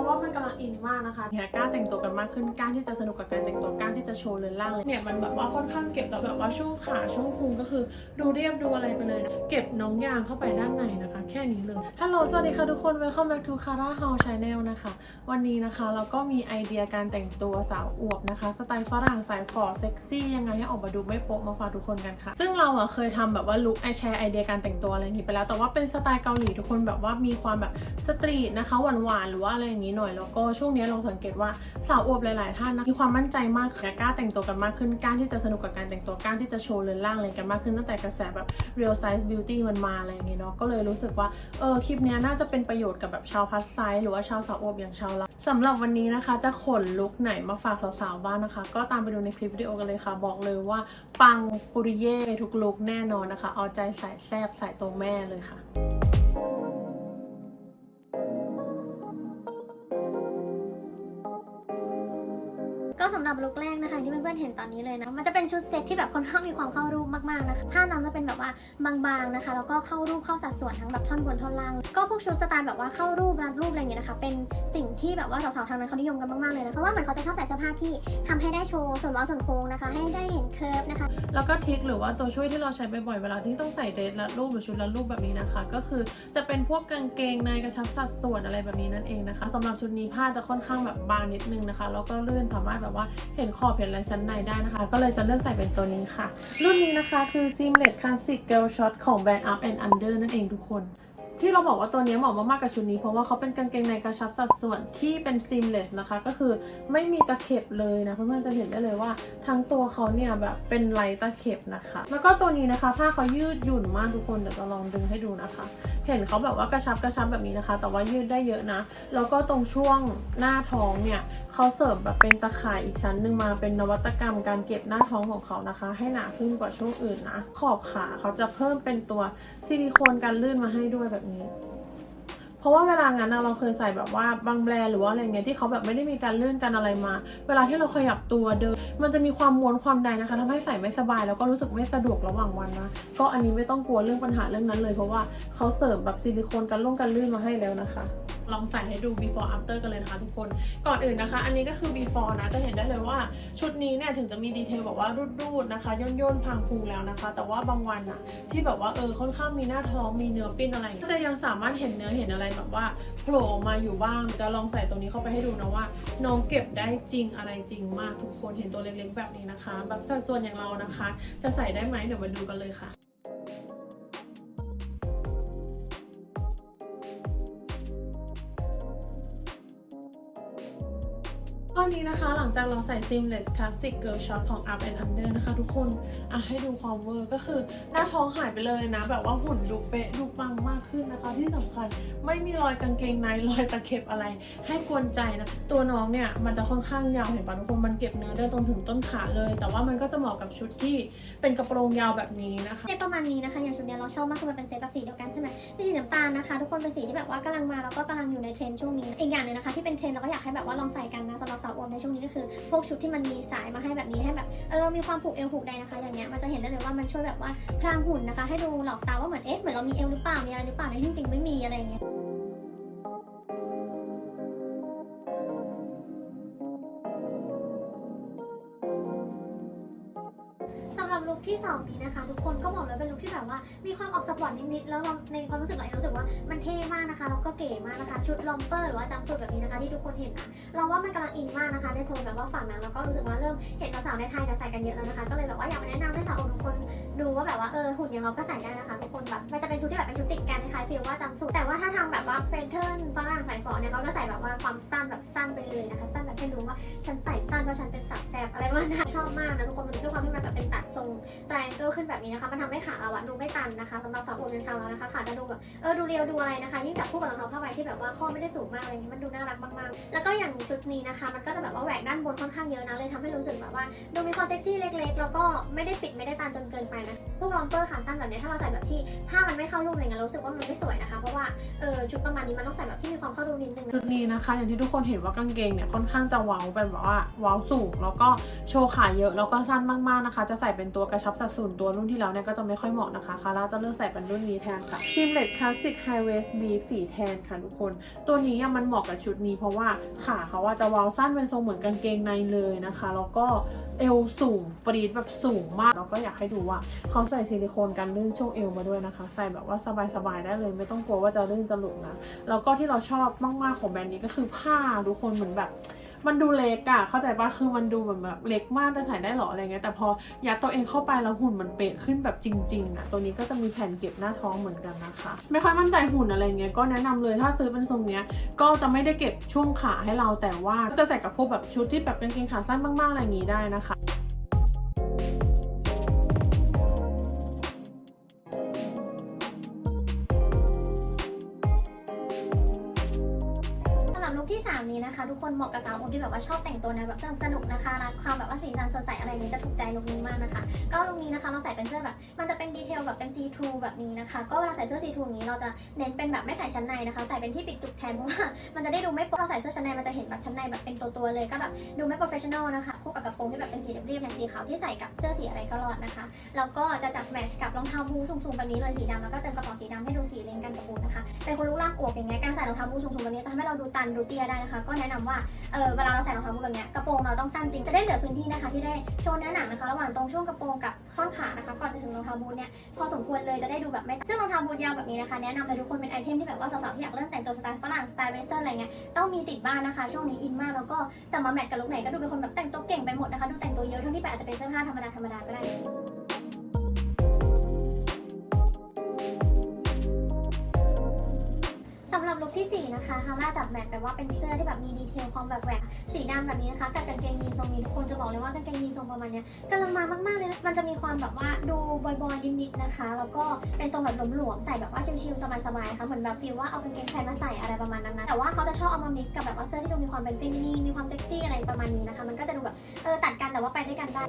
เราว่ามันกำลังอินมากนะคะเนี่ยกล้าแต่งตัวกันมากขึ้นกล้าที่จะสนุกกับการแต่งตัวกล้าที่จะโชว์เรือนร่างเลยเนี่ยมันแบบว่าค่อนข้างเก็บแล้วแบบว่าช่วงขาช่วงพุงก็คือ ดูเรียบดูอะไรไปเลยนะเก็บน้องยางเข้าไปด้านในนะคะ แค่นี้เลยฮัลโหลสวัสดีค่ะทุกคน welcome back to Kara How Channel นะคะ วันนี้นะคะเราก็มีไอเดียการแต่งตัวสาวอวบนะคะสไตล์ฝรั่งสายฝอเซ็กซี่ยังไงให้ออกมาดูไม่โป๊ะมาฝากทุกคนกันค่ะซึ่งเราอะเคยทำแบบว่าลุคไอแชร์ไอเดียการแต่งตัวอะไรอย่างนี้ไปแล้วแต่ว่าเป็นสไตล์เกาหลีทุกคนแบบว่ามีความแบบสตรีทนะคะหวานๆหรือว่าอะไรอย่างนี้หน่อยแล้วก็ช่วงนี้เราสังเกตว่าสาวอวบหลาย ๆ ท่านนะมีความมั่นใจมากค่ะกล้าแต่งตัวกันมากขึ้นกล้าที่จะสนุกกับการแต่งตัวกล้าที่จะโชว์เรือนร่างอะไรกันมากขึ้นตั้งแต่กระแสแบบ real size beauty มันมาอะไรอย่างเงี้ยเนาะก็เลยรู้สึกว่าเออคลิปนี้น่าจะเป็นประโยชน์กับแบบชาวพัสไซส์หรือว่าชาวสาวอวบอย่างชาวเราสำหรับวันนี้นะคะ จะขนลุคไหนมาฝากสาวๆบ้างนะคะ ก็ตามไปดูในคลิปวิดีโอกันเลยค่ะ บอกเลยว่าปังปุริเย่ทุกลุคแน่นอนนะคะ เอาใจสายแซบสายตัวแม่เลยค่ะ พื่อนๆเห็นตอนนี้เลยนะ มันจะเป็นชุดเซ็ตที่แบบค่อนข้างมีความเข้ารูปมากๆนะคะผ้านั้ำจะเป็นแบบว่าบางๆนะคะ แล้วก็เข้ารูปเข้าสัดส่วนทั้งแบบท่อนบนท่อนล่าง ก็พวกชุดสไตล์แบบว่าเข้ารูปรัดรูปอะไรอย่างเงี้ย เป็นสิ่งที่แบบว่าสาวๆทางนั้นเขานิยมกันมากๆเลยนะเพราะว่าเหมือนเขาจะชอบใส่เสื้อผ้าที่ทำให้ได้โชว์ส่วนล้อส่วนโค้งนะคะ ให้ได้เห็นเคิร์ฟนะคะ แล้วก็ทริคหรือว่าตัวช่วยที่เราใช้บ่อยๆเวลาที่ต้องใส่เดรสรัดรูปหรือชุดรัดรูปแบบนี้นะคะ ก็คือจะเป็นพวกกางเกงในกระชับสัดส่วนอะไรแบบนี้นั่นเองนะคะสำหรับชุดนี้ผ้าจะค่อนข้างแบบบางนิดนึงนะคะแล้วก็ลื่นสามารถแบบว่าเห็นขอบเห็นอะไรชั้นในได้นะคะ ก็เลยจะเลือกใส่เป็นตัวนี้ค่ะ รุ่นนี้นะคะคือ Seamless Classic Girl Shot ของแบรนด์ Up and Under นั่นเองทุกคน ที่เราบอกว่าตัวนี้เหมาะมากๆกับชุดนี้ เพราะว่าเขาเป็นกางเกงในกระชับสัดส่วนที่เป็นซิมเลสนะคะ ก็คือไม่มีตะเข็บเลยนะเพื่อนๆจะเห็นได้เลยว่า ทั้งตัวเขาเนี่ยแบบเป็นไรตะเข็บนะคะ แล้วก็ตัวนี้นะคะผ้าเขายืดหยุ่นมากทุกคนเดี๋ยวจะลองดึงให้ดูนะคะเห็นเขาแบบว่ากระชับกระชับแบบนี้นะคะ แต่ว่ายืดได้เยอะนะ แล้วก็ตรงช่วงหน้าท้องเนี่ยเขาเสริมแบบเป็นตะข่ายอีกชั้นหนึ่งมาเป็นนวัตกรรมการเก็บหน้าท้องของเขานะคะ ให้หนาขึ้นกว่าช่วงอื่นนะ ขอบขาเขาจะเพิ่มเป็นตัวซิลิโคนกันลื่นมาให้ด้วยแบบนี้ เพราะว่าเวลางั้นเราเคยใส่แบบว่าบางแบรนด์หรือว่าอะไรเงี้ยที่เขาแบบไม่ได้มีการเลื่อนกันอะไรมา เวลาที่เราขยับตัวเดิน มันจะมีความม้วนความใดนะคะทำให้ใส่ไม่สบายแล้วก็รู้สึกไม่สะดวกระหว่างวันนะก็อันนี้ไม่ต้องกลัวเรื่องปัญหาเรื่องนั้นเลย เพราะว่าเขาเสริมแบบซิลิโคนกันล่งกันลื่นมาให้แล้วนะคะ ลองใส่ให้ดู before after กันเลยนะคะทุกคน ก่อนอื่นนะคะ อันนี้ก็คือ before นะ จะเห็นได้เลยว่าชุดนี้เนี่ยถึงจะมีดีเทลแบบว่ารูดๆนะคะ ย่นๆพรางพุงแล้วนะคะ แต่ว่าบางวันอะที่แบบว่าเออค่อนข้างมีหน้าท้องมีเนื้อปิ้นอะไรก็จะยังสามารถเห็นเนื้อเห็นอะไรแบบว่าโผล่ออกมาอยู่บ้าง จะลองใส่ตรงนี้เข้าไปให้ดูนะว่า น้องเก็บได้จริงอะไรจริงมากทุกคนเห็นตัวเล็กๆแบบนี้นะคะ แบบสัดส่วนอย่างเรานะคะ จะใส่ได้ไหมเดี๋ยวมาดูกันเลยค่ะ ตอนนี้นะคะหลังจากเราใส่ seamless classic girl shot ของ up and under นะคะทุกคนอะให้ดูความเวอร์ก็คือหน้าท้องหายไปเลยนะ แบบว่าหุ่นดูเป๊ะดูปังมากขึ้นนะคะ ที่สำคัญไม่มีรอยกางเกงในรอยตะเข็บอะไร ให้กวนใจนะ ตัวน้องเนี่ย มันจะค่อนข้างยาวเห็นปะทุกคนมันเก็บเนื้อได้ตรงถึงต้นขาเลย แต่ว่ามันก็จะเหมาะกับชุดที่เป็นกระโปรงยาวแบบนี้นะคะเซตประมาณนี้นะคะ อย่างชุดเนี้ยเราชอบมากคือมันเป็นเซตแบบสีเดียวกันใช่ไหมเป็นสีน้ำตาลนะคะ ทุกคนเป็นสีที่แบบว่ากำลังมาแล้วก็กำลังอยู่ในเทรนด์ช่วงนี้ อีกอย่างหนึงนะคะที่เป็นเทรนด์เราก็อยากให้แบบว่าลองใส่กันนะสำหรับสาวอวมในช่วงนี้ก็คือ พวกชุดที่มันมีสายมาให้แบบนี้ให้แบบเออมีความผูกเอวผูกใดนะคะ อย่างเงี้ยมันจะเห็นได้เลยว่ามันช่วยแบบว่าพรางหุ่นนะคะ ให้ดูหลอกตาว่าเหมือนเอ๊ะเหมือนเรามีเอวหรือเปล่ามีอะไรหรือเปล่าในที่จริงไม่มีอะไรเงี้ย หรับลุคที่2นี้นะคะ ทุกคนก็บอกเลยเป็นลุคที่แบบว่า มีความออกสปอร์ตนิดๆแล้วในความรู้สึกเราเองรู้สึกว่ามันเท่มากนะคะแล้วก็เก๋มากนะคะ ชุดลอมเปอร์หรือว่าจัมป์สูทแบบนี้นะคะที่ทุกคนเห็นนะเราว่ามันกำลังอินมากนะคะในโทนแบบว่าฝั่งนั้นแล้วก็รู้สึกว่าเริ่มเห็นสาวๆในไทยเนี่ยใส่กันเยอะแล้วนะคะ ก็เลยแบบว่าอยากมาแนะนำให้สาวๆทุกคนดูว่าแบบว่าเออหุ่นอย่างเราก็ใส่ได้นะคะทุกคนแบบมันจะ เป็นชุดที่แบบเป็นชุดติดกันคล้ายๆฟีลว่าจัมป์สูทแต่ว่าถ้าทางแบบว่าเฟนเทิร์นฝรั่งสายฝอเนี่ยเขาก็ใส่แบบว่าความสั้นแบบสั้นไปเลยนะคะ สั้นแบบให้รู้ว่าฉันใส่สั้นเพราะฉันเป็นสาวแซ่บอะไรว่านะชอบมากนะทุกคนมันด้วยความที่มันแบบเป็นตัดทรงไตรแองเกิลขึ้นแบบนี้นะคะ มันทำให้ขาเราอะดูไม่ตันนะคะสำหรับสาวอวบเป็นชาวเรานะคะขาจะดูแบบเออดูเรียวดูอะไรนะคะ ยิ่งจับคู่กับรองเท้าผ้าใบที่แบบว่าข้อไม่ได้สูงมากอะไรอย่างนี้มันดูน่ารักมากๆ แล้วก็อย่างชุดนี้นะคะ มันก็จะแบบว่าแหวกด้านบนค่อนข้างเยอะนะเลยทำให้รู้สึกแบบว่าดูมีความเซ็กซี่เล็ก ๆ แล้วก็ไม่ได้ปิดไม่ได้ตันจนเกินไปนะพวกลอมเปอร์ขาสั้นแบบนี้ถ้าเราใส่แบบที่ผ้ามันไม่เข้ารูปอะไรเงี้ยเรารู้สึกว่ามันไม่สวยนะคะ เพราะว่าเออชุดประมาณนี้มันต้องใส่แบบที่มีความเข้ารูปนิดนึงชุดนี้นะคะ อย่างที่ทุกคนเห็นว่ากางเกงเนี่ยค่อนข้างจะเว้าเป็นแบบว่าเว้าสูง แล้วก็โชว์ขาเยอะแล้วก็สั้นมากๆนะคะ จะใส่เป็นตัวกระชับสัดส่วนตัวรุ่นที่แล้วเนี่ยก็จะไม่ค่อยเหมาะนะคะคาร่าจะเลือกใส่เป็นรุ่นนี้แทนค่ะ Seamless Classic High Waist Beef สีแทนค่ะทุกคน ตัวนี้อะมันเหมาะกับชุดนี้ เพราะว่าขาเขาว่าจะเว้าสั้นเป็นทรงเหมือนกางเกงในเลยนะคะ แล้วก็ เอวสูงปรีดแบบสูงมากเราก็อยากให้ดูว่าเขาใส่ซิลิโคนกันลื่นช่วงเอวมาด้วยนะคะ ใส่แบบว่าสบายๆได้เลย ไม่ต้องกลัวว่าจะลื่นจะหลุดนะแล้วก็ที่เราชอบมากๆของแบรนด์นี้ก็คือผ้าทุกคนเหมือนแบบ มันดูเล็กอะเข้าใจปะคือมันดูแบบแบบเล็กมากจะใส่ได้หรออะไรเงี้ยแต่พอยัดตัวเองเข้าไปแล้วหุ่นมันเป๊ะขึ้นแบบจริงๆอะตัวนี้ก็จะมีแผ่นเก็บหน้าท้องเหมือนกันนะคะ ไม่ค่อยมั่นใจหุ่นอะไรเงี้ยก็แนะนำเลยถ้าซื้อเป็นทรงเนี้ยก็จะไม่ได้เก็บช่วงขาให้เราแต่ว่าจะใส่กับพวกแบบชุดที่แบบเป็นกางเกงขาสั้นมากๆอะไรอย่างนี้ได้นะคะ นะคะทุกคนเหมาะกับสาวผมที่แบบว่าชอบแต่งตัวแนแบบสนุกสนุกนะคะรักความแบบว่าสีสันสดใสอะไรนี้จะถูกใจลุคนี้มากนะคะ ก็ลุคนี้นะคะเราใส่เป็นเสื้อแบบ มันจะเป็นดีเทลแบบเป็นซีทรูแบบนี้นะคะ ก็เวลาใส่เสื้อซีทรูนี้เราจะเน้นเป็นแบบไม่ใส่ชั้นในนะคะ ใส่เป็นที่ปิดจุกแทนเพราะว่ามันจะได้ดูไม่โป๊ะเราใส่เสื้อชั้นในมันจะเห็นแบบชั้นในแบบเป็นตัวๆเลยก็แบบดูไม่โปรเฟชชั่นอลนะคะคู่กับกระโปรงที่แบบเป็นสีเรียบๆแทนสีขาวที่ใส่กับเสื้อสีอะไรก็รอดนะคะแล้วก็จะจับแมทชกับรองเท้าบูทสูงๆแบบนี้เลยสีดำแล้วก็เติมกระเป๋าสีดำให้ดูสีเลนกันกับบูนะคะเป็นคนรูปร่างอวบอย่างเงี้ยการใส่รองเท้าบูทสูงๆแบบนี้จะทำให้เราดูตันดูเตี้ยได้นะคะก็แนะนำว่าเออเวลาเราใส่รองเท้าบูทแบบเนี้ยกระโปรงเราต้องสั้นจริงจะได้เหลือพื้นที่นะคะ ที่ได้โชว์เนื้อหนังนะคะ ระหว่างตรงช่วงกระโปรงกับท่อนขานะคะก่อนจะถึงรองเท้าบูทเนี่ยพอสมควรเลยจะได้ดูแบบไม่ซึ่งรองเท้าบูทยาวแบบนี้นะคะแนะนำเลยทุกคนเป็นไอเทมที่แบบว่าสาวๆที่อยากเริ่มแต่งตัวสไตล์ฝรั่งสไตล์เวสเทิร์นอะไรเงี้ยต้องมีติดบ้านนะคะ ช่วงนี้อินมากแล้วก็จะมาแมทกับลุคไหนก็ดูเป็นคนแบบแต่งตัวเก่งไปหมดนะคะดูแต่งตัวเยอะทั้งที่แบบอาจจะเป็นเสื้อผ้าธรรมดาธรรมดาก็ได้ คที่ 4 นะคะฮาร่าจับแมทแบบว่าเป็นเสื้อที่แบบมีดีเทลความแบบแหวกสีดำแบบนี้นะคะกับกางเกงยีนทรงนี้ทุกคนจะบอกเลยว่ากางเกงยีนทรงประมาณเนี้ยกำลังมามากๆเลยนะมันจะมีความแบบว่าดูบอยๆนิดๆนะคะ แล้วก็เป็นทรงแบบหลวมๆใส่แบบว่าชิลๆสบายๆค่ะเหมือนแบบฟีลว่าเอากางเกงแฟนมาใส่อะไรประมาณนั้นนะแต่ว่าเขาจะชอบเอามา mix กับแบบว่าเสื้อที่ดูมีความเป็นเฟมินีมีความเซ็กซี่อะไรประมาณนี้นะคะ มันก็จะดูแบบเออตัดกันแต่ว่าไปด้วยกันได้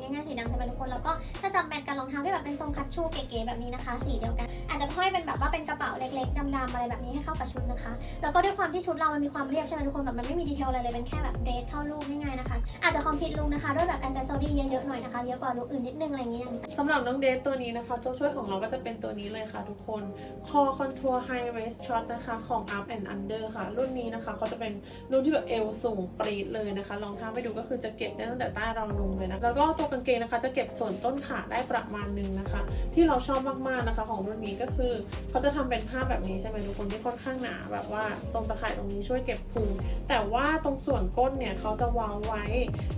ในง่ายๆสีดำใช่ไหมทุกคนแล้วก็ถ้าจำแมทกัน องเท้าที่แบบเป็นทรงคัชชูเก๋ๆแบบนี้นะคะ สีเดียวกัน อาจจะห้อยเป็นแบบว่าเป็นกระเป๋าเล็กๆดำๆอะไรแบบนี้ให้เข้ากับชุดนะคะ แล้วก็ด้วยความที่ชุดเรามันมีความเรียบใช่ไหมทุกคนแบบมันไม่มีดีเทลอะไรเลยเป็นแค่แบบเดรสเข้ารูปง่ายๆนะคะอาจจะคอมพิวลุคนะคะด้วยแบบแอ c เซสซอรี่เยอะๆหน่อยนะคะเยอะกว่าลุคอื่นนิดนึงอะไรอย่างนี้ยสำหรับน้องเดทตัวนี้นะคะ ตัวช่วยของเราก็จะเป็นตัวนี้เลยค่ะทุกคน Core Contour High Waist Shot นะคะของ Up and Under ค่ะ รุ่นนี้นะคะเขาจะเป็นรุ่นที่แบบเอวสูงปรีดเลยนะคะลองท้าไปดูก็คือจะเก็บได้ตั้งแต่ใต้ราวนมเลยนะแล้วก็ตัวกางเกงนะคะ จะเก็บส่วนต้นขาได้ประมาณนึงนะคะ ที่เราชอบมากๆนะคะ ของรุ่นนี้ก็คือเขาจะทำเป็นผ้าแบบนี้ใช่ไหมทุกคนที่ค่อนข้างหนาแบบว่าตรงตะข่ายตรงนี้ช่วยเก็บพุงแต่ว่าตรงส่วนก้นเนี่ยเขาจะวางไว้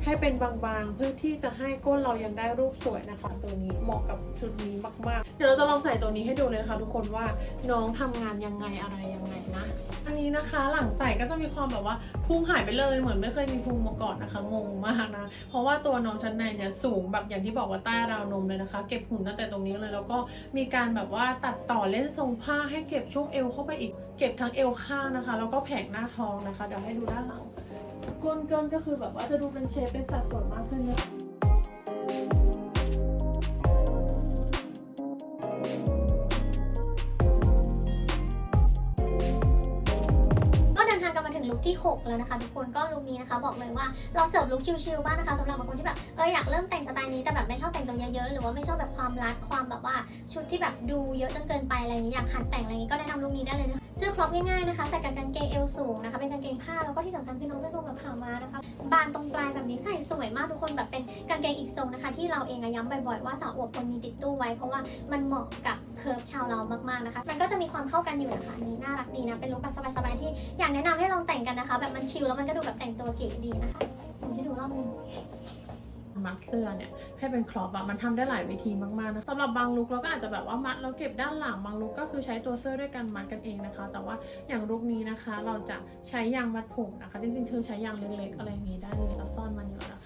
ให้เป็นบางๆ เพื่อที่จะให้ก้นเรายังได้รูปสวยนะคะ ตัวนี้เหมาะกับชุดนี้มากๆ เดี๋ยวเราจะลองใส่ตัวนี้ให้ดูเลยนะคะ ทุกคนว่าน้องทำงานยังไงอะไรยังไงนะอันนี้นะคะหลังใส่ก็จะมีความแบบว่าพุงหายไปเลยเหมือนไม่เคยมีพุงมาก่อนนะคะงงมากนะเพราะว่าตัวน้องชั้นในเนี่ยสูงแบบอย่างที่บอกว่าใต้ราวนมเลยนะคะเก็บหุ่นตั้งแต่ตรงนี้เลย แล้วก็มีการแบบว่าตัดต่อเล่นทรงผ้าให้เก็บช่วงเอวเข้าไปอีก เก็บทั้งเอวข้างนะคะ แล้วก็แผงหน้าท้องนะคะเดี๋ยวให้ดูด้านหลังก้นเกินก็คือแบบว่าจะดูเป็นเชฟเป็นสัดส่วนมากขึ้นนะคะ 6 แล้วนะคะ ทุกคนก็ลุคนี้นะคะ บอกเลยว่าเราเสิร์ฟลุคชิลๆบ้างนะคะสำหรับบางคนที่แบบเอออยากเริ่มแต่งสไตล์นี้แต่แบบไม่ชอบแต่งตัวเยอะๆหรือว่าไม่ชอบแบบความรัดความแบบว่าชุดที่แบบดูเยอะจนเกินไปอะไรนี้อยากหัดแต่งอะไรนี้ก็แนะนำลุคนี้ได้เลยนะคะเสื้อครอปง่ายๆนะคะใส่กับกางเกงเอวสูงนะคะเป็นกางเกงผ้าแล้วก็ที่สำคัญคือน้องเป็นทรงแบบขาวม้านะคะบานตรงปลายแบบนี้ใส่สวยมากทุกคนแบบเป็นกางเกงอีกทรงนะคะ ที่เราเองอะย้ำบ่อยๆว่าสาวอวบควรมีติดตู้ไว้ เพราะว่ามันเหมาะกับ เคิร์ฟชาวเรามากๆนะคะ มันก็จะมีความเข้ากันอยู่นะคะอันนี้น่ารักดีนะ เป็นลุคแบบสบายๆที่อยากแนะนำให้ลองแต่งกันนะคะ แบบมันชิลแล้วมันก็ดูแบบแต่งตัวเก๋ดีนะคะผมให้ดูรอบนึงมัดเสื้อเนี่ยให้เป็นครอปอะมันทำได้หลายวิธีมากๆนะสำหรับบางลุคเราก็อาจจะแบบว่ามัดแล้วเก็บด้านหลังบางลุคก็คือใช้ตัวเสื้อด้วยกันมัดกันเองนะคะ แต่ว่าอย่างลุคนี้นะคะ เราจะใช้ยางมัดผมนะคะจริงๆเธอใช้ยางเล็กๆอะไรอย่างนี้ได้เลยเราซ่อนมันอยู่แล้ว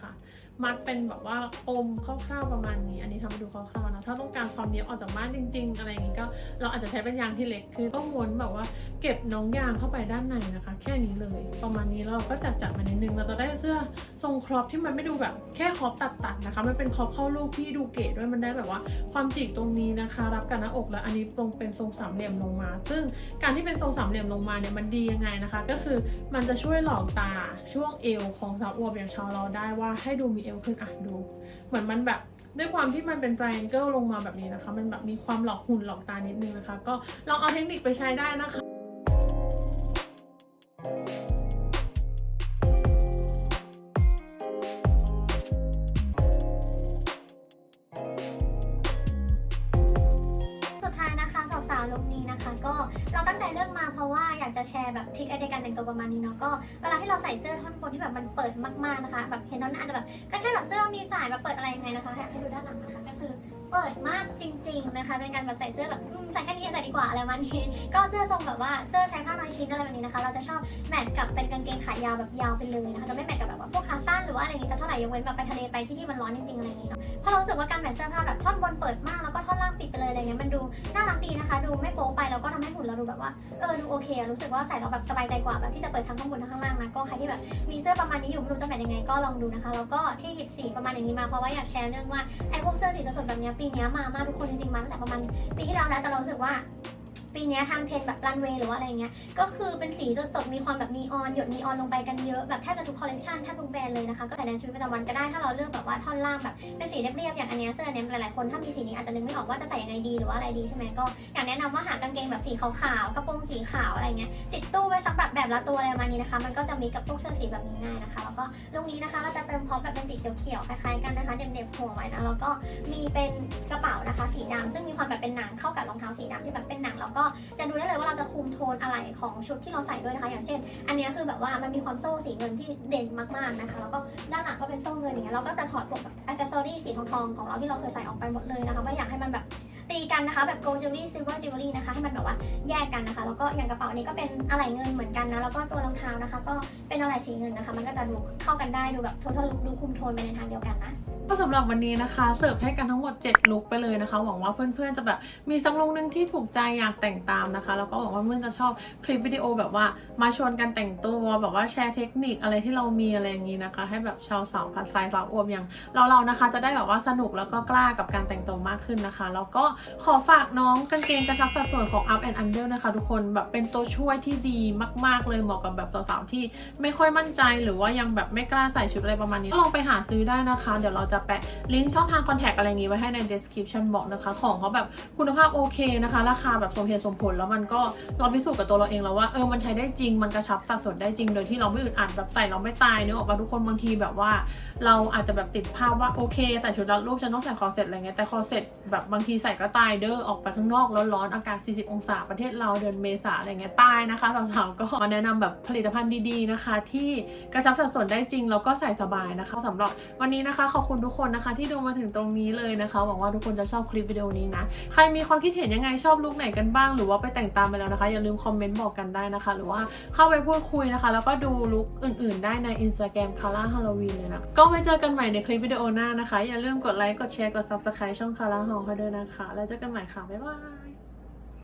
มัดเป็นแบบว่าปมคร่าวๆประมาณนี้ อันนี้ทำให้ดูคร่าวๆนะถ้าต้องการความเนี้ยออกจากบ้านจริง ๆ อะไรอย่างงี้ก็เราอาจจะใช้เป็นยางที่เล็กคือต้องม้วนแบบว่าเก็บน้องยางเข้าไปด้านในนะคะ แค่นี้เลยประมาณนี้เราก็จัดจัดมานิดนึงเราจะได้เสื้อทรงครอปที่มันไม่ดูแบบแค่ครอปตัดๆนะคะมันเป็นครอปเข้ารูปที่ดูเก๋ด้วยมันได้แบบว่า ความจิกตรงนี้นะคะ รับกับหน้าอกแล้วอันนี้ตรงเป็นทรงสามเหลี่ยมลงมา ซึ่งการที่เป็นทรงสามเหลี่ยมลงมาเนี่ยมันดียังไงนะคะ ก็คือมันจะช่วยหลอกตาช่วงเอวของสาวอวบอย่างชาวเราได้ว่าให้ดูมีเอวขึ้นอะดู เหมือนมันแบบด้วยความที่มันเป็นไตรแองเกิลลงมาแบบนี้นะคะ มันแบบมีความหลอกหุ่นหลอกตานิดนึงนะคะ ก็ลองเอาเทคนิคไปใช้ได้นะคะ งตัวประมาณนี้เนาะก็เวลาที่เราใส่เสื้อท่อนบนที่แบบมันเปิดมากๆนะคะ แบบเห็นน้องอาจจะแบบก็แค่แบบเสื้อมีสายแบบเปิดอะไรยังไงนะคะให้ดูด้านหลังนะคะก็คือ เปิดมากจริง ๆ นะคะ เป็นการแบบใส่เสื้อแบบอืมใส่แค่นี้ใส่ดีกว่าอะไรมาณนี้ก็เสื้อทรงแบบว่าเสื้อใช้ผ้าน้อยชิ้นอะไรแบบนี้นะคะ เราจะชอบแมทกับเป็นกางเกงขายาวแบบยาวไปเลยนะคะจะไม่แมทกับแบบว่าพวกขาสั้นหรือว่าอะไรอย่างงี้สักเท่าไหร่ยกเว้นแบบไปทะเลไปที่ที่มันร้อนจริงๆอะไรอย่างงี้เนาะเพราะเรารู้สึกว่าการแมทเสื้อผ้าแบบท่อนบนเปิดมากแล้วก็ท่อนล่างปิดไปเลยอะไรเงี้ยมันดูน่ารักดีนะคะ ดูไม่โป๊ไปแล้วก็ทำให้หุ่นเราดูแบบว่าเออดูโอเครู้สึกว่าใส่แล้วแบบสบายใจกว่าแบบที่จะเปิดทั้งข้างบนทั้งข้างล่างนะก็ใครที่แบบมีเสื้อประมาณนี้อยู่ไม่รู้จะแมทยังไงก็ลองดูนะคะแล้วก็ที่หยิบสีประมาณอย่างนี้มาเพราะว่าอยากแชร์เรื่องว่าไอ้พวกเสื้อสีสดแบบเนี้ยปีนี้มามากทุกคนจริงๆมาตั้งแต่ประมาณปีที่แล้วแล้วแต่เรารู้สึกว่า ปีนี้ทางเทรนแบบรันเวย์หรือว่าอะไรเงี้ย ก็คือเป็นสีสดๆ มีความแบบนีออน หยดนีออนลงไปกันเยอะแบบแทบจะทุกคอลเลคชันแทบทุกแบรนด์เลยนะคะ ก็ใส่ในชีวิตประจำวันก็ได้ถ้าเราเลือกแบบว่าท่อนล่างแบบเป็นสีเรียบๆอย่างอันเนี้ยเสื้ออันเนี้ยหลายๆคนถ้ามีสีนี้อาจจะนึกไม่ออกว่าจะใส่ยังไงดีหรือว่าอะไรดีใช่ไหมก็อยากแนะนำว่าหากางเกงแบบสีขาวๆกระโปรงสีขาวอะไรเงี้ยติดตู้ไว้สักแบบแบบละตัวอะไรประมาณนี้นะคะ มันก็จะมีกับพวกเสื้อสีแบบนี้ง่ายนะคะ แล้วก็ตรงนี้นะคะเราจะเติมพร้อมแบบเป็นสีเขียวๆคล้ายๆกันนะคะเด็บๆหัวไว้นะแล้วก็มีเป็นกระเป๋านะคะ สีดำซึ่งมีความแบบเป็นหนังเข้ากับรองเท้าสีดำที่แบบเป็นหนังแล้วก็จะดูได้เลยว่าเราจะคุมโทนอะไรของชุดที่เราใส่ด้วยนะคะ อย่างเช่น อันนี้คือแบบว่ามันมีความโซ่สีเงินที่เด่นมากๆนะคะ แล้วก็ด้านหลังก็เป็นโซ่เงินอย่างเงี้ยเราก็จะถอดพวกแบบอิเซอรี่สีทองๆของเราที่เราเคยใส่ออกไปหมดเลยนะคะไม่อยากให้มันแบบ ตีกันนะคะ แบบ gold jewelry silver jewelry นะคะ ให้มันแบบว่าแยกกันนะคะ แล้วก็อย่างกระเป๋านี้ก็เป็นอะไหล่เงินเหมือนกันนะ แล้วก็ตัวรองเท้านะคะ ก็เป็นอะไหล่สีเงินนะคะ มันก็จะดูเข้ากันได้ ดูแบบ total look ดูคุมโทนไปในทางเดียวกันนะก็สำหรับวันนี้นะคะเสิร์ฟให้กันทั้งหมด 7 ลุคไปเลยนะคะ หวังว่าเพื่อนๆจะแบบมีสักลุคหนึงที่ถูกใจอยากแต่งตามนะคะ แล้วก็หวังว่าเพื่อนจะชอบคลิปวิดีโอแบบว่ามาชวนกันแต่งตัวแบบว่าแชร์เทคนิคอะไรที่เรามีอะไรอย่างนี้นะคะ ให้แบบชาวสาวพัดไซส์สาวอวบอย่างเราเราๆนะคะ จะได้แบบว่าสนุกแล้วก็กล้ากับการแต่งตัวมากขึ้นนะคะ แล้วก็ขอฝากน้องกางเกงกระชับสัดส่วนของ Up and Under นะคะ ทุกคนแบบเป็นตัวช่วยที่ดีมาก ๆ เลยเหมาะกับแบบสาวๆที่ไม่ค่อยมั่นใจหรือว่ายังแบบไม่กล้าใส่ชุดอะไรประมาณนี้ก็ลองไปหาซื้อได้นะคะ เดี๋ยวเราจะแปะลิงก์ช่องทางคอนแทคอะไรอย่างงี้ไว้ให้ใน description บอกนะคะ ของเขาแบบคุณภาพโอเคนะคะ ราคาแบบสมเหตุสมผลแล้วมันก็เราพิสูจน์กับตัวเราเองแล้วว่าเออมันใช้ได้จริงมันกระชับสัดส่วนได้จริงโดยที่เราไม่อึดอัดแบบใส่เราไม่ตายเนื้อออกมาทุกคนบางทีแบบว่า เราอาจจะแบบติดภาพว่าโอเคใส่ชุดรัดรูปฉันต้องใส่คอร์เซ็ตอะไรเงี้ยแต่คอเซ็ตแบบบางทีใส่ก็ตายเด้อออกไปข้างนอกร้อนๆอากาศ 40 องศาประเทศเราเดือนเมษาอะไรเงี้ยตายนะคะสาวๆก็มาแนะนำแบบผลิตภัณฑ์ดีๆนะคะ ที่กระชับสัดส่วนได้จริงแล้วก็ใส่สบายนะคะสำหรับวันนี้นะคะขอบคุณทุกคนนะคะ ที่ดูมาถึงตรงนี้เลยนะคะหวังว่าทุกคนจะชอบคลิปวิดีโอนี้นะใครมีความคิดเห็นยังไงชอบลุคไหนกันบ้าง หรือว่าไปแต่งตามไปแล้วนะคะอย่าลืมคอมเมนต์บอกกันได้นะคะ หรือว่าเข้าไปพูดคุยนะคะ แล้วก็ดูลุคอื่น ๆ ได้ใน Instagram c a r Halloween เลยนะก็ไว้เจอกันใหม่ในคลิปวิดีโอหน้านะคะ อย่าลืมกดไลค์กดแชร์กด Subscribe ช่อง c a r Hall ด้วยนะคะแล้วเจอกันใหม่ค่ะ บ๊ายบาย